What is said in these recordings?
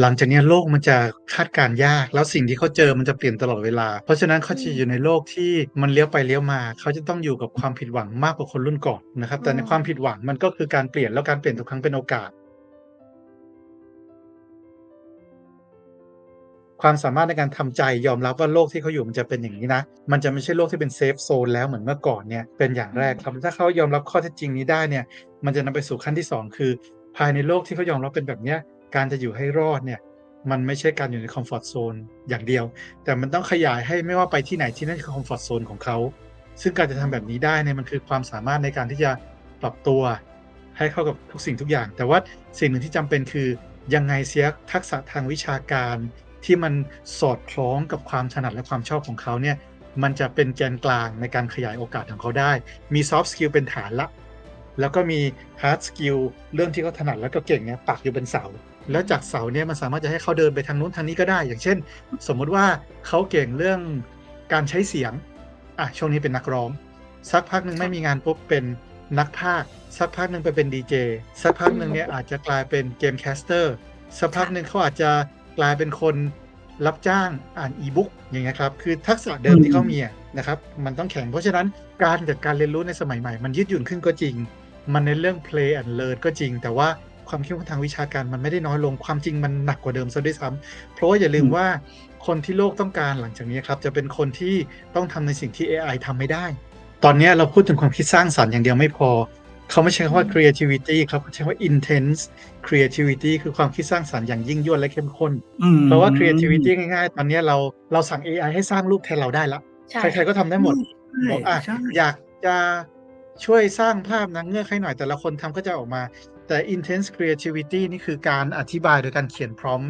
หลังจากเนี้ยโลกมันจะคาดการณ์ยาก แล้วสิ่งที่เขาเจอมันจะเปลี่ยนตลอดเวลา เพราะฉะนั้นเขาจะอยู่ในโลกที่มันเลี้ยวไปเลี้ยวมา เขาจะต้องอยู่กับความผิดหวังมากกว่าคนรุ่นก่อนนะครับ แต่ในความผิดหวังมันก็คือการเปลี่ยนแล้วการเปลี่ยนทุกครั้งเป็นโอกาส ความสามารถในการทำใจยอมรับว่าโลกที่เขาอยู่มันจะเป็นอย่างนี้นะ มันจะไม่ใช่โลกที่เป็นเซฟโซนแล้วเหมือนเมื่อก่อนเนี่ยเป็นอย่างแรกครับถ้าเขายอมรับข้อเท็จจริงนี้ได้เนี่ย มันจะนำไปสู่ขั้นที่ 2 คือ ภายในโลกที่เขายอมรับเป็นแบบเนี้ย การจะอยู่ให้รอดเนี่ยมันไม่ใช่การอยู่ในคอมฟอร์ตโซนอย่างเดียว แต่มันต้องขยายให้ไม่ว่าไปที่ไหนที่นั่นคือคอมฟอร์ตโซนของเขาซึ่งการจะทำแบบนี้ได้เนี่ยมันคือความสามารถในการที่จะปรับตัวให้เข้ากับทุกสิ่งทุกอย่าง แต่ว่าสิ่งหนึ่งที่จำเป็นคือยังไงเสียทักษะทางวิชาการที่มันสอดคล้องกับความถนัดและความชอบของเขาเนี่ยมันจะเป็นแกนกลางในการขยายโอกาสของเขาได้ มี soft skill เป็นฐานละ แล้วก็มี hard skill เรื่องที่เขาถนัดแล้วก็เก่งเนี่ยปักอยู่เป็นเสา แล้วจากเสาเนี่ยมันสามารถจะให้เขาเดินไปทางนู้นทางนี้ก็ได้ อย่างเช่น สมมุติว่าเขาเก่งเรื่องการใช้เสียงอะช่วงนี้เป็นนักร้อง สักพักหนึ่งไม่มีงานปุ๊บเป็นนักพากย์สักพักหนึ่งไปเป็นดีเจสักพักหนึ่งเนี่ยอาจจะกลายเป็นเกมแคสเตอร์สักพักหนึ่งเขาอาจจะกลายเป็นคนรับจ้างอ่านอีบุ๊กอย่างเงี้ยครับคือทักษะเดิมที่เขามีอะนะครับมันต้องแข็งเพราะฉะนั้นการจัดการเรียนรู้ในสมัยใหม่มันยืดหยุ่นขึ้นก็จริง มันในเรื่อง play and learn ก็จริง แต่ว่าความเข้มข้นทางวิชาการมันไม่ได้น้อยลงความจริงมันหนักกว่าเดิมซะด้วยซ้ำเพราะว่าอย่าลืมว่าคนที่โลกต้องการหลังจากนี้ครับ จะเป็นคนที่ต้องทำในสิ่งที่ AI ทำไม่ได้ ตอนเนี้ยเราพูดถึงความคิดสร้างสรรค์อย่างเดียวไม่พอ เขาไม่ใช้คำว่า creativity ครับเขาใช้คำว่า intense creativity คือความคิดสร้างสรรค์อย่างยิ่งยวดและเข้มข้นอืมเพราะว่า creativity ง่ายๆ ตอนเนี้ยเราเราสั่ง AI ให้สร้างรูปแทนเราได้แล้วใช่ใครๆก็ทำได้หมดใช่บอกอะใช่อยากจะ ช่วยสร้างภาพนางเงือกให้หน่อยแต่ละคนทำก็จะออกมา แต่ intense creativity นี่คือการอธิบายโดยการเขียนพร้อม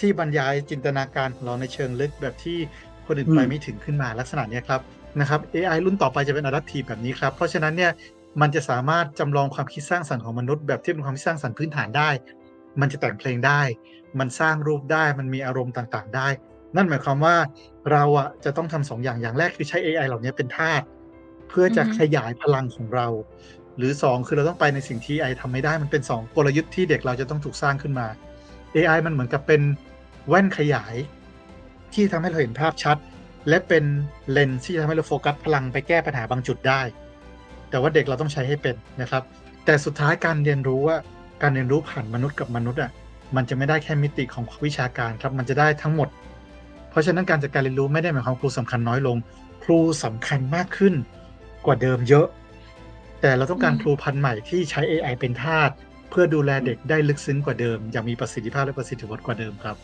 ที่บรรยายจินตนาการของเราในเชิงลึกแบบที่คนอื่นไปไม่ถึงขึ้นมาลักษณะนี้ครับนะครับ AI รุ่นต่อไปจะเป็น adaptive แบบนี้ครับ เพราะฉะนั้นเนี่ยมันจะสามารถจำลองความคิดสร้างสรรค์ของมนุษย์แบบที่เป็นความคิดสร้างสรรค์พื้นฐานได้ มันจะแต่งเพลงได้ มันสร้างรูปได้ มันมีอารมณ์ต่างๆ ได้ นั่นหมายความว่าเราอะจะต้องทำสองอย่าง อย่างแรกคือใช้ AI เหล่านี้เป็นทาส เพื่อจะอือฮึขยายพลังของเรา หรือ 2 คือเราต้องไปในสิ่งที่ AI ทำไม่ได้มันเป็น 2 กลยุทธ์ที่เด็กเราจะต้องถูกสร้างขึ้นมา AI มันเหมือนกับเป็นแว่นขยาย ที่ทำให้เราเห็นภาพชัด และเป็นเลนส์ที่ทำให้เราโฟกัสพลังไปแก้ปัญหาบางจุดได้ แต่ว่าเด็กเราต้องใช้ให้เป็นนะครับ แต่สุดท้ายการเรียนรู้ว่าการเรียนรู้ผ่านมนุษย์กับมนุษย์อะมันจะไม่ได้แค่มิติของวิชาการครับ มันจะได้ทั้งหมด เพราะฉะนั้นการจัดการเรียนรู้ไม่ได้หมายความครูสำคัญน้อยลง ครูสำคัญมากขึ้น กว่าเดิมเยอะ แต่เราต้องการอืมครูพันธุ์ใหม่ที่ใช้ AI เป็นทาสเพื่อดูแลเด็กได้ลึกซึ้งกว่าเดิม อย่างมีประสิทธิภาพและประสิทธิผลกว่าเดิมครับ